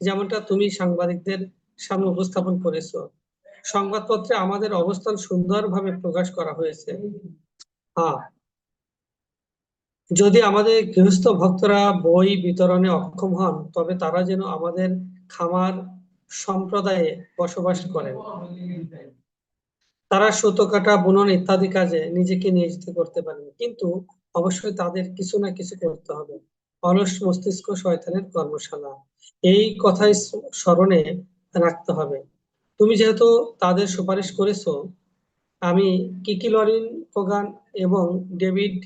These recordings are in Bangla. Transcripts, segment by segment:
যেমনটা তুমি সাংবাদিকদের সামনে উপস্থাপন করেছ। সংবাদপত্রে আমাদের অবস্থান সুন্দরভাবে প্রকাশ করা হয়েছে। হ্যাঁ। যদি আমাদের গৃহস্থ ভক্তরা বই বিতরণে অক্ষম হন, তবে তারা যেন আমাদের খামার সম্প্রদায়ে বসবাস করেন। তারা সুতো কাটা বুনন ইত্যাদি কাজে নিজেকে নিয়োজিত করতে পারেন। কিন্তু অবশ্যই তাদের কিছু না কিছু করতে হবে। অলস মস্তিষ্ক শয়তানের কর্মশালা। এই কথাই স্মরণে রাখতে হবে। তুমি যেহেতু তাদের সুপারিশ করেছ, আমি কিকি লরিন কোগান এবং ডেভিড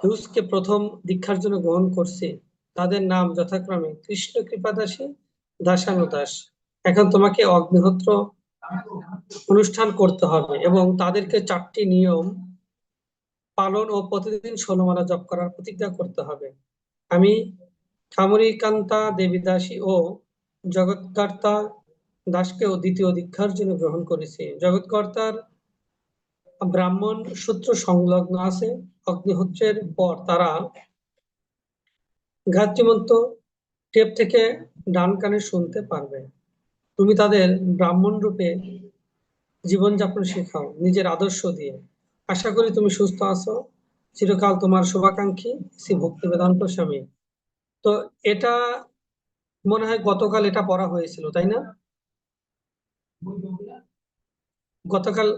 হিউজকে প্রথম দীক্ষার জন্য গ্রহণ করছি। তাদের নাম যথাক্রমে কৃষ্ণ কৃপাদাসী দাসানুদাস এখন তোমাকে অগ্নিহোত্র অনুষ্ঠান করতে হবে এবং তাদেরকে চারটি নিয়ম পালন ও প্রতিদিন ষোলমালা জপ করার প্রতিজ্ঞা করতে হবে। আমি খামরিকান্তা দেবী দাসী ও জগৎকর্তা দাসকেও দ্বিতীয় দীক্ষার জন্য গ্রহণ করেছি। জগৎকর্তার ব্রাহ্মণ সূত্র সংলগ্ন আছে। অগ্নিহোত্রের পর তারা ঘাতৃমন্ত টেপ থেকে ডান কানে শুনতে পারবে। তুমি তাদের ব্রাহ্মণ রূপে জীবনযাপন শেখাও, নিজের আদর্শ দিয়ে। আশা করি তুমি সুস্থ আছো। চিরকাল তোমার শুভাকাঙ্ক্ষী শ্রী ভক্তি বেদান্ত স্বামী। তো এটা মনে হয় গতকাল এটা পড়া হয়েছিল, তাই না? গতকাল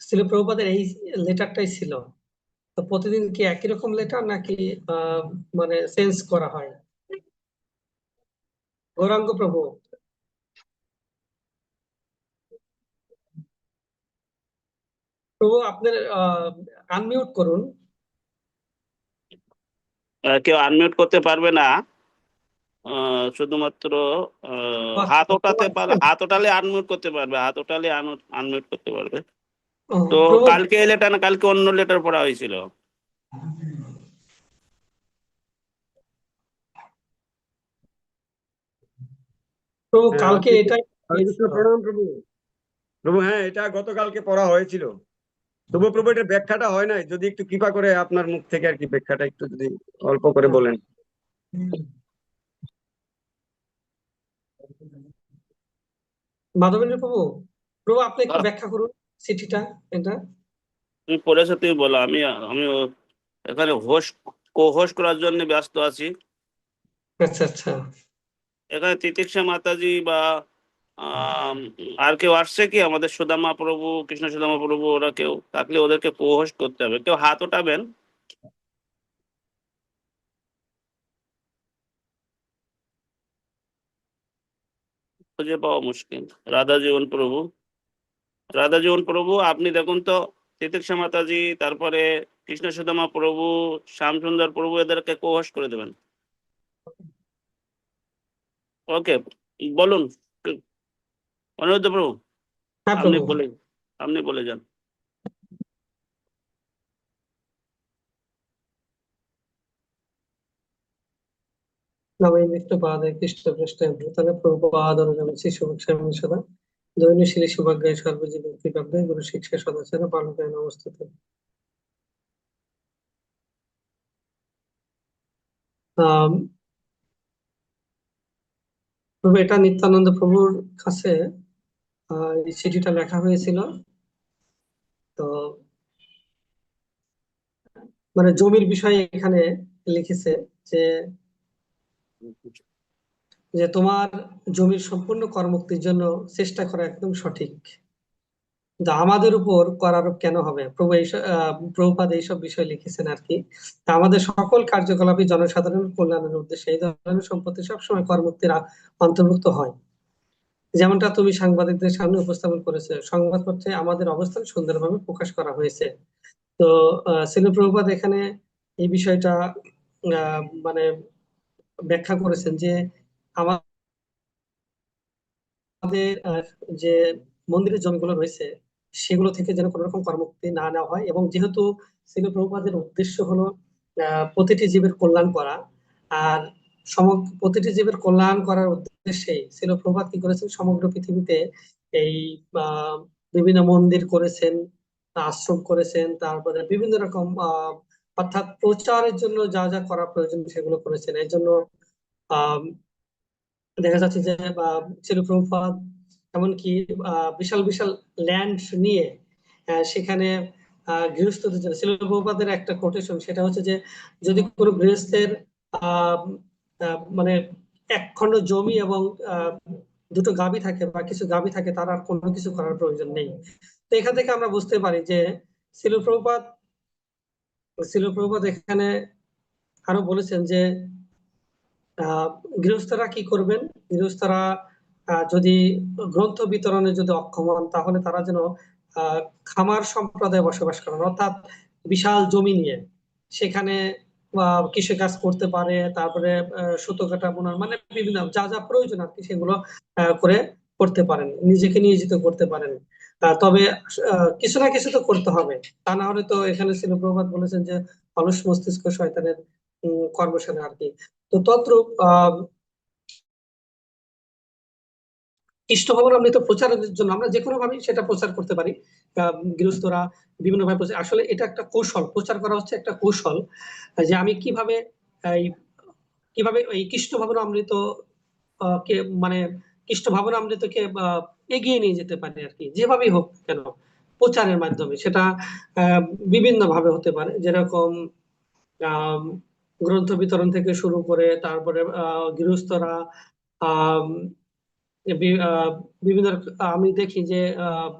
ছিল প্রভুপাদের এই লেটারটাই ছিল। তো প্রতিদিন কি একই রকম লেটার নাকি মানে চেঞ্জ করা হয়? গৌরাঙ্গ প্রভু। প্রভু, আপনার আনমিউট করুন। কেউ আনমিউট করতে পারবে না। শুধুমাত্র হাত ওঠাতে পারবে হাত ওঠালে আনমিউট করতে পারবে হাত ওঠালে আনমিউট করতে পারবে। তো কালকে এই লেটার না কালকে অন্য লেটার পড়া হয়েছিল। প্রভু কালকে এটাই প্রণাম প্রভু। প্রভু হ্যাঁ এটা গতকালকে পড়া হয়েছিল। তবু প্রভু এটা ব্যাখ্যাটা হয় নাই? যদি একটু কৃপা করে আপনার মুখ থেকে আর কি ব্যাখ্যাটা একটু যদি অল্প করে বলেন। মাধবেন্দ্র প্রভু প্রভু আপনি একটু ব্যাখ্যা করুন চিঠিটা এটা। তুমি পড়েছো তুমি বলো আমি আমি এখানে হোস্ট কো হোস্ট করার জন্য ব্যস্ত আছি। আচ্ছা আচ্ছা। এখানে তিতিক্ষা মাতাজি বা আর কেউ আসছে কি? আমাদের সুদামা প্রভু, কৃষ্ণ সুদামা প্রভু, ওরা কেউ থাকলে ওদেরকে কো হোস্ট করতে হবে। কেউ হাত ওঠাবেন? খুঁজে পাওয়া মুশকিল। রাধা জীবন প্রভু। রাধা জীবন প্রভু, আপনি দেখুন তো তিতিক্ষা মাতাজি, তারপরে কৃষ্ণ সুদামা প্রভু শ্যাম সুন্দর প্রভু, এদেরকে কোহস করে দেবেন। ওকে, বলুন। অনিরুদ্ধ প্রভু হ্যাঁ আপনি বলে আপনি বলে যান। কৃষ্ণ প্রভুপাদ অনুগামী সদা। সর্বজীব মুক্তিপ্রাপ্তে গুরু শিক্ষা সদাচার পালকায় অবস্থিত। আহ প্রভু এটা নিত্যানন্দ প্রভুর কাছে চিঠিটা লেখা হয়েছিল। তো মানে জমির বিষয়ে এখানে লিখেছে যে যে তোমার জমির সম্পূর্ণ কর্মুক্তির জন্য চেষ্টা করা একদম সঠিক। আমাদের উপর করারোপ কেন হবে? প্রভু এই প্রভুপাদ এইসব বিষয় লিখেছেন আর কি। আমাদের সকল কার্যকলাপই জনসাধারণের কল্যাণের উদ্দেশ্যে। এই ধরনের সম্পত্তি সবসময় কর্মুক্তির অন্তর্ভুক্ত হয়। যেমনটা তুমি সাংবাদিকদের সামনে উপস্থাপন করেছে, সংবাদপত্রে আমাদের অবস্থান সুন্দরভাবে প্রকাশ করা হয়েছে। তো শিল এখানে এই বিষয়টা মানে ব্যাখ্যা করেছেন যে আমাদের যে মন্দিরের জমিগুলো রয়েছে, সেগুলো থেকে যেন কোনো রকম কর্মুক্তি না নেওয়া হয় এবং যেহেতু শিল প্রভুপাদের উদ্দেশ্য হলো প্রতিটি জীবের কল্যাণ করা, আর সমগ্র প্রতিটি জীবের কল্যাণ করার উদ্দেশ্যে শিল প্রভাত কি করেছেন? সমগ্র পৃথিবীতে এই বিভিন্ন মন্দির করেছেন আশ্রম করেছেন, তারপরে বিভিন্ন রকম অর্থাৎ প্রচারের জন্য যা যা করা প্রয়োজন সেগুলো করেছেন। এই জন্য দেখা যাচ্ছে যে ছিল প্রভুপাদ এমনকি বিশাল বিশাল ল্যান্ড নিয়ে সেখানে গৃহস্থদের জন্য ছিল প্রভুপাদের একটা কোটেশন সেটা হচ্ছে যে, যদি কোনো গৃহস্থের মানে এক খণ্ড জমি এবং দুটো গাভী থাকে বা কিছু গাভী থাকে, তার আর কোনো কিছু করার প্রয়োজন নেই। তো এখান থেকে আমরা বুঝতে পারি যে শিল প্রভুপাদ শিল প্রভুপাদ এখানে আরও বলেছেন যে গৃহস্থরা কি করবেন? গৃহস্থরা যদি গ্রন্থ বিতরণে যদি অক্ষম হন, তাহলে তারা যেন খামার সম্প্রদায়ে বসবাস করেন। অর্থাৎ বিশাল জমি নিয়ে। সেখানে আহ, কৃষিকাজ করতে পারে তারপরে সুতো কাটা বোনার মানে বিভিন্ন যা যা প্রয়োজন আর কি সেগুলো করে করতে পারেন নিজেকে নিয়োজিত করতে পারেন। তবে কিছু না কিছু তো করতে হবে। তা না হলে তো এখানে ছিল প্রভাত বলেছেন যে অলস মস্তিষ্ক শয়তানের কর্মশালা আর কি। তো তদ্রূপ আহ ইষ্ট ভবন তো প্রচারের জন্য আমরা যে কোনো ভাবে সেটা প্রচার করতে পারি। গৃহস্থরা বিভিন্ন ভাবে প্রচার- আসলে এটা একটা কৌশল প্রচার করা হচ্ছে একটা কৌশল যে আমি কীভাবে এই কীভাবে এই কৃষ্ণ ভবন অমৃত কে মানে কৃষ্ণ ভবন অমৃতকে এগিয়ে নিয়ে যেতে পারি আর কি যেভাবেই হোক কেন প্রচারের মাধ্যমে। সেটা বিভিন্ন ভাবে হতে পারে যেরকম গ্রন্থ বিতরণ থেকে শুরু করে তারপরে গৃহস্থরা বিভিন্ন আমি দেখি যে আহ,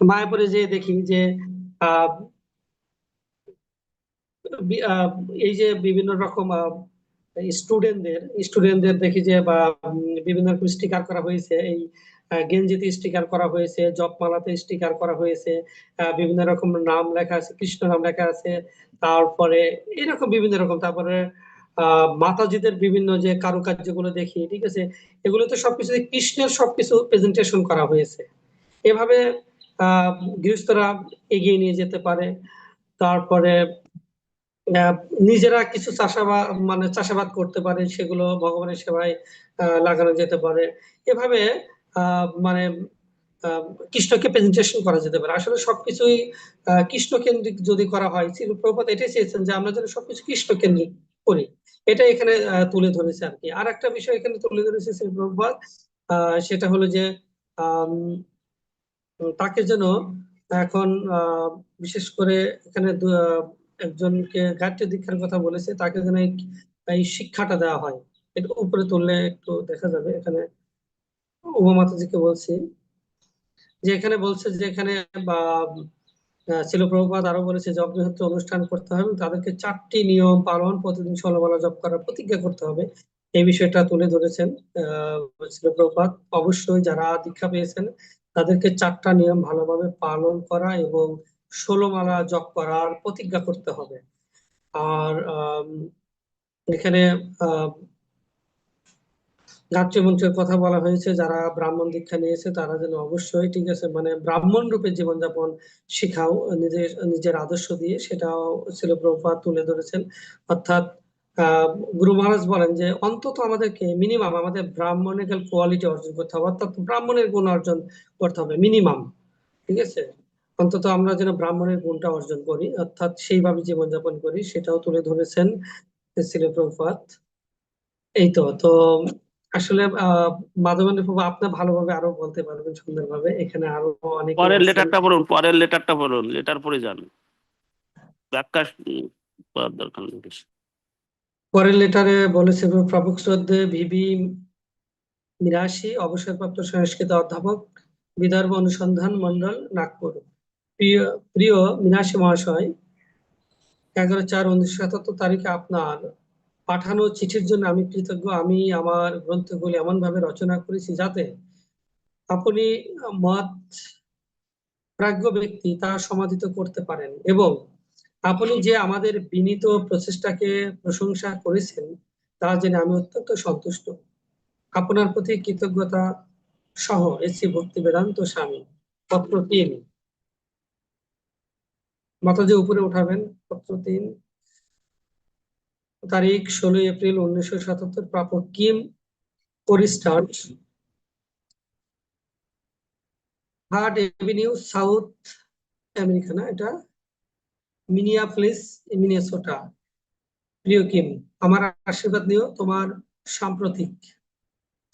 মায়াপুরে যে দেখি যে এই যে বিভিন্ন রকম স্টুডেন্টদের স্টুডেন্টদের দেখি যে, বা বিভিন্ন রকম স্টিকার করা হয়েছে। এই গেঞ্জিতে স্টিকার করা হয়েছে, জপমালাতে স্টিকার করা হয়েছে বিভিন্ন রকম নাম লেখা আছে, কৃষ্ণ নাম লেখা আছে, তারপরে এরকম বিভিন্ন রকম, তারপরে মাতাজিদের বিভিন্ন যে কারুকার্যগুলো দেখি, ঠিক আছে? এগুলো তো সবকিছু কৃষ্ণের সবকিছু প্রেজেন্টেশন করা হয়েছে। এভাবে আহ গৃহস্থরা এগিয়ে নিয়ে যেতে পারে। তারপরে আহ, নিজেরা কিছু চাষাবাদ মানে চাষাবাদ করতে পারে সেগুলো ভগবানের সেবায় আহ, লাগানো যেতে পারে। এভাবে আহ, মানে আহ, কৃষ্ণকে প্রেজেন্টেশন করা যেতে পারে। আসলে সবকিছুই আহ, কৃষ্ণ কেন্দ্রিক যদি করা হয় শ্রী এটাই চেয়েছেন যে আমরা যেন সবকিছু কৃষ্ণ কেন্দ্রিক করি। এটা এখানে আহ, তুলে ধরেছে আর কি। আর একটা বিষয় এখানে তুলে ধরেছে শ্রী আহ, সেটা হলো যে আম, তাকে যেন, এখন বিশেষ করে এখানে একজনকে গায়ত্রী দীক্ষার কথা বলেছে, তাকে যেন এই শিক্ষাটা দেওয়া হয়। এটা উপরে তুললে একটু দেখা যাবে, এখানে উমা মাতাজিকে বলছি, যে এখানে বলছে যে এখানে, বা ছিল প্রভুপাদ আরও বলেছে যে অগ্নিহোত্র অনুষ্ঠান করতে হবে, তাদেরকে চারটি নিয়ম পালন, প্রতিদিন ষোলোবেলা জপ করার প্রতিজ্ঞা করতে হবে। এই বিষয়টা তুলে ধরেছেন আহ ছিল প্রভুপাদ। অবশ্যই যারা দীক্ষা পেয়েছেন তাদেরকে চারটা নিয়ম ভালোভাবে পালন করা এবং ষোলো মালা জপ করার প্রতিজ্ঞা করতে হবে। আর এখানে আহ গায়ত্রী মন্ত্রের কথা বলা হয়েছে, যারা ব্রাহ্মণ দীক্ষা নিয়েছে তারা যেন অবশ্যই, ঠিক আছে মানে ব্রাহ্মণ রূপে জীবনযাপন শিখাও, নিজের নিজের আদর্শ দিয়ে সেটাও ছিল প্রভুপাদ তুলে ধরেছেন। অর্থাৎ গুরু মহারাজ বলেন যে অন্তত আমাদেরকে মিনিমাম আমাদের ব্রাহ্মণিক্যাল কোয়ালিটি অর্জন করতে হবে অর্থাৎ ব্রাহ্মণের গুণ অর্জন করতে হবে মিনিমাম ঠিক আছে? অন্তত আমরা যেন ব্রাহ্মণের গুণটা অর্জন করি অর্থাৎ সেইভাবে জীবনযাপন করি সেটাও তুলে ধরেছেন ছিল প্রভুপাদ। এই তো তো আসলে আহ মাধবেন্দ্র প্রভু আপনার ভালোভাবে আরও বলতে পারবেন সুন্দরভাবে এখানে আরও অনেক পরের লেটারটা বলুন পরের লেটারটা বলুন লেটার পড়ে যান। ব্যাখ্যা করার দরকার নেই। পরের লেটারে বলেছে প্রভুক শ্রদ্ধে ভিবি মিরাশি, অবসরপ্রাপ্ত সংস্কৃত অধ্যাপক, বিদর্ভ অনুসন্ধান মন্ডল, নাগপুর। প্রিয় প্রিয় মিনাশি মহাশয়, এগারো চার উনিশশো সাতাত্তর তারিখে আপনার পাঠানো চিঠির জন্য আমি কৃতজ্ঞ। আমি আমার গ্রন্থগুলি এমন ভাবে রচনা করেছি যাতে আপনি মত প্রাজ্ঞ ব্যক্তি তা সমাধিত করতে পারেন এবং আপনি যে আমাদের বিনীত প্রচেষ্টাকে প্রশংসা করেছেন, তা জেনে আমি অত্যন্ত সন্তুষ্ট। আপনার প্রতি কৃতজ্ঞতা সহ এসি ভক্তি বেদান্ত স্বামী পত্র তিন। মাতাজি উপরে উঠাবেন, পত্র তিন। তারিখ ষোলোই এপ্রিল উনিশশো সাতাত্তর, প্রাপক কিম কোরিস্টার্ট হার্ড এভিনিউ, সাউথ আমেরিকা, না এটা? Minneapolis, Minnesota. প্রিয় কিম, আমার আশীর্বাদ নিও তোমার সাম্প্রতিক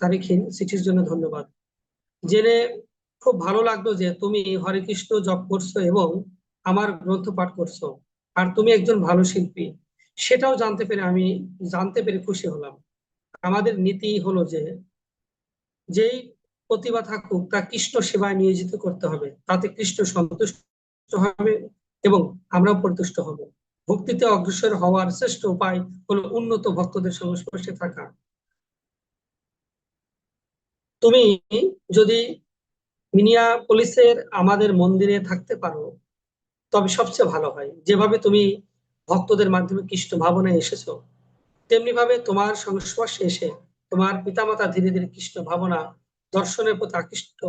তারিখিন চিঠির জন্য ধন্যবাদ। জেনে খুব ভালো লাগল যে তুমি হরে কৃষ্ণ জপ করছ এবং আমার গ্রন্থ পাঠ করছ, আর তুমি একজন ভালো শিল্পী। সেটাও জানতে পেরে আমি জানতে পেরে খুশি হলাম। আমাদের নীতি হলো যে, যেই প্রতিভা থাকুক তা কৃষ্ণ সেবায় নিয়োজিত করতে হবে, তাতে কৃষ্ণ সন্তুষ্ট হবে এবং আমরাও পরিতুষ্ট হব। ভক্তিতে অগ্রসর হওয়ার শ্রেষ্ঠ উপায় হলো উন্নত ভক্তদের সংস্পর্শে থাকা। তুমি যদি মিনিয়াপলিসের আমাদের মন্দিরে থাকতে পারো, তবে সবচেয়ে ভালো হয়। যেভাবে তুমি ভক্তদের মাধ্যমে কৃষ্ণ ভাবনায় এসেছ তেমনি ভাবে তোমার সংস্পর্শে এসে তোমার পিতামাতা ধীরে ধীরে কৃষ্ণ ভাবনা দর্শনের প্রতি আকৃষ্ট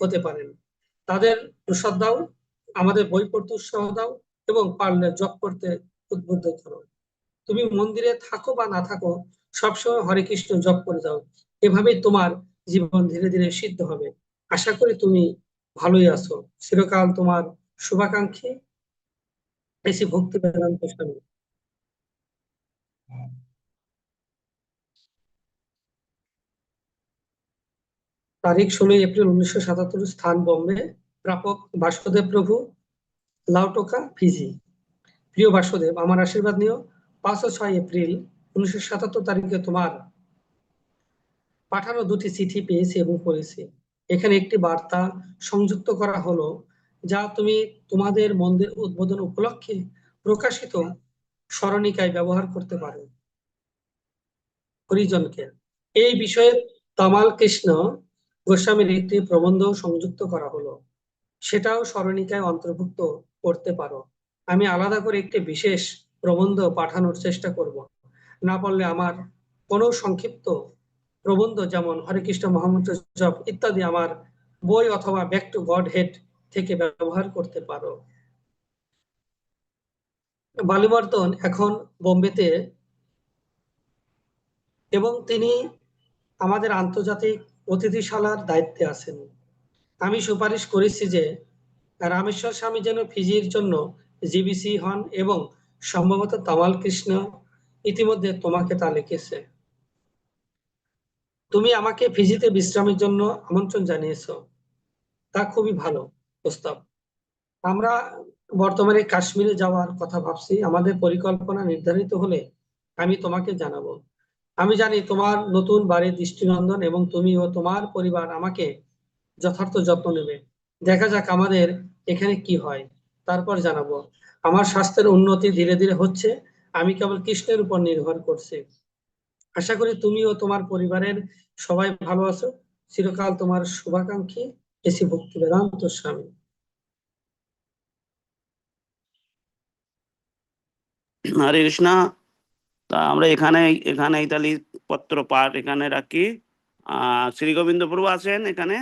হতে পারেন। তাদের প্রসাদ দাও আমাদের বই পড়তে উৎসাহ দাও এবং পারলে জপ করতে উদ্বুদ্ধ করো। তুমি মন্দিরে থাকো বা না থাকো, সবসময় হরে কৃষ্ণ জপ করে যাও। এভাবেই তোমার জীবন ধীরে ধীরে সিদ্ধ হবে। আশা করি তুমি ভালোই আছো। চিরকাল তোমার শুভাকাঙ্ক্ষী এসি ভক্তি বেদান্ত স্বামী। তারিখ ষোলোই এপ্রিল উনিশশো সাতাত্তর স্থান বোম্বে। প্রাপক বাসুদেব প্রভু লাউটোকা ফিজি। প্রিয় বাসুদেব, আমার আশীর্বাদ নিও। পাঁচ ও ছয় এপ্রিল উনিশশো সাতাত্তর তারিখে তোমার পাঠানো দুটি চিঠি পেয়েছি এবং পড়েছি। এখানে একটি বার্তা সংযুক্ত করা হলো, যা তুমি তোমাদের মন্দির উদ্বোধন উপলক্ষে প্রকাশিত স্মরণিকায় ব্যবহার করতে পারো। হরিজনকে, এই বিষয়ে তামাল কৃষ্ণ গোস্বামীর একটি প্রবন্ধ সংযুক্ত করা হলো। সেটাও স্মরণিকায় অন্তর্ভুক্ত করতে পারো। আমি আলাদা করে একটি বিশেষ প্রবন্ধ পাঠানোর চেষ্টা করব। না পারলে আমার কোনো সংক্ষিপ্ত প্রবন্ধ যেমন হরে কৃষ্ণ, মহামন্ত্র জপ ইত্যাদি আমার বই অথবা ব্যাক টু গড হেড থেকে ব্যবহার করতে পারো। বালিবর্তন এখন বোম্বেতে এবং তিনি আমাদের আন্তর্জাতিক অতিথিশালার দায়িত্বে আছেন। আমি সুপারিশ করেছি যে রামেশ্বর স্বামী যেন ফিজির জন্য জিবিসি হন এবং সম্ভবত তামাল কৃষ্ণ ইতিমধ্যে তোমাকে তা লিখেছে। তুমি আমাকে ফিজিতে বিশ্রামের জন্য আমন্ত্রণ জানিয়েছো। তা খুবই ভালো প্রস্তাব। আমরা বর্তমানে কাশ্মীরে যাওয়ার কথা ভাবছি। আমাদের পরিকল্পনা নির্ধারিত হলে আমি তোমাকে জানাব। আমি জানি তোমার নতুন বাড়ির দৃষ্টিনন্দন এবং তুমি ও তোমার পরিবার আমাকে যথার্থ যত্ন নেবে। দেখা যাক আমাদের এখানে কি হয়। তারপর জানাব। আমার স্বাস্থ্যের উন্নতি ধীরে ধীরে হচ্ছে। আমি কেবল কৃষ্ণের উপর নির্ভর করছি। আশা করি তুমি ও তোমার পরিবারের সবাই ভালো আছো। চিরকাল তোমার শুভাকাঙ্ক্ষী এসি ভক্তি বেদান্ত স্বামী। হরে কৃষ্ণ। তা আমরা এখানে এখানে ইতালি পত্র পাঠ এখানে রাখি। আহ শ্রী গোবিন্দ প্রভু আছেন এখানে?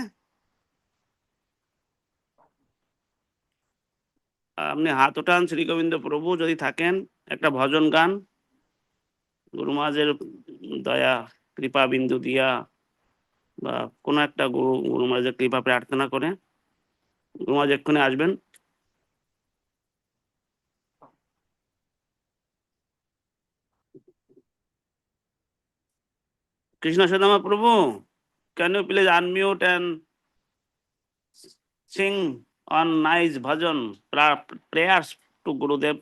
আপনি হাত ওঠান শ্রী গোবিন্দ প্রভু যদি থাকেন, একটা ভজন গান। গুরু মহারাজের দয়া, কৃপা বিন্দু দিয়া বা কোনো একটা গুরু গুরু মহারাজের কৃপা প্রার্থনা করে। গুরু মহারাজ এক্ষুনি আসবেন। Krishna Sadama প্রভু, can you please unmute and sing? On nice bhajan pra- prayers to Gurudev?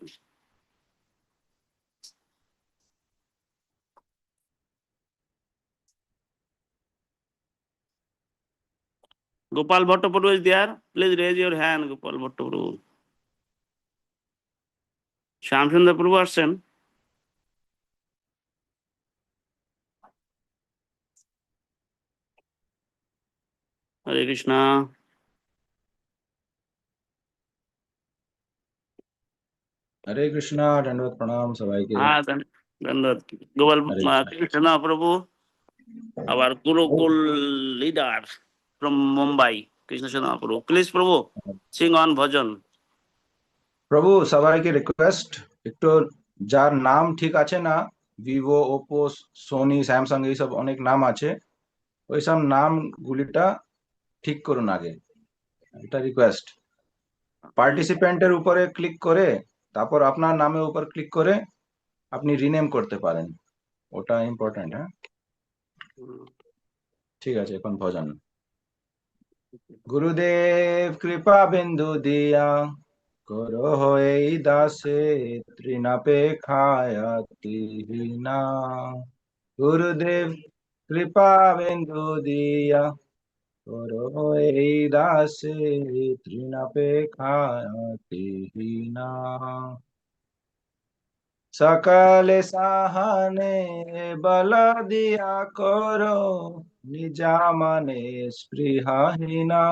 Gopal Bhatta Prabhu is there. Please raise your hand, Gopal Bhatta Prabhu. Shyamsundar প্রভু আসছেন হরে কৃষ্ণ দণ্ডবোধ প্রণাম সবাইকে হ্যাঁ দণ্ডবোধ গোপাল কৃষ্ণ প্রভু আবার gurukul leader from Mumbai Krishna Prabhu please Prabhu Singh on ভজন প্রভু সবাইকে রিকোয়েস্ট একটু যার নাম ঠিক আছে না ভিভো ওপো সোনি স্যামসাং এইসব অনেক নাম আছে ওইসব নাম গুলিটা ঠিক করুন আগে এটা রিকোয়েস্ট পার্টিসিপেন্টের উপরে ক্লিক করে তারপর আপনার নামের উপর ক্লিক করে আপনি রিনেম করতে পারেন। ওটা ইম্পর্টেন্ট হ্যাঁ? ঠিক আছে এখন ভজন। গুরুদেব কৃপা বিন্দু দিয়া করো এই দাসে তৃণাপে খায়াতিহীনা গুরুদেব কৃপা বিন্দু দিয়া করো এই দাসে তৃণাপে খায়াতিহীনা সকলে সাহানে বল দিয়া করো নিজা মনে স্পৃহাহীনা